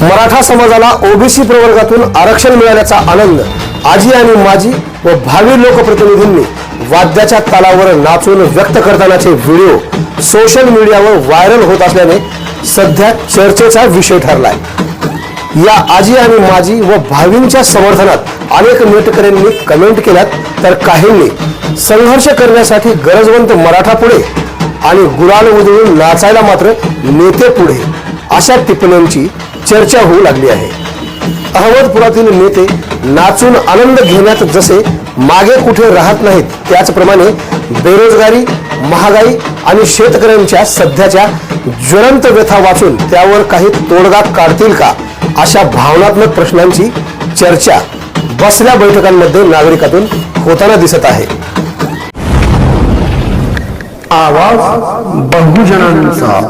मराठा समाजाला ओबीसी प्रवर्गातून आरक्षण मिळाल्याचा आनंद आजी आणि माजी व भावी लोकप्रतिनिधींनी वाद्याच्या तालावर नाचून व्यक्त करतानाचे व्हिडिओ सोशल मीडियावर व्हायरल होत असल्याने सध्या चर्चेचा विषय ठरलाय. या आजी आणि माजी व भावींच्या समर्थनात अनेक नेटकऱ्यांनी कमेंट केल्यात तर काहींनी संघर्ष करण्यासाठी गरजवंत मराठा पुढे आणि गुराल उधळून नाचायला मात्र नेते पुढे. अशा टिप्पण्यांची चर्चा होऊ लागली आहे. अहमदपुरातील नेते नाचून आनंद घेण्यात जसे मागे कुठे राहत नाहीत त्याचप्रमाणे बेरोजगारी महागाई आणि शेतकऱ्यांच्या सध्याच्या ज्वलंत व्यथा वाचून त्यावर काही तोडगा काढतील का अशा भावनात्मक प्रश्नांची चर्चा बसल्या बैठकांमध्ये नागरिकातून होताना दिसत आहे. आवाज बहुजनांचा.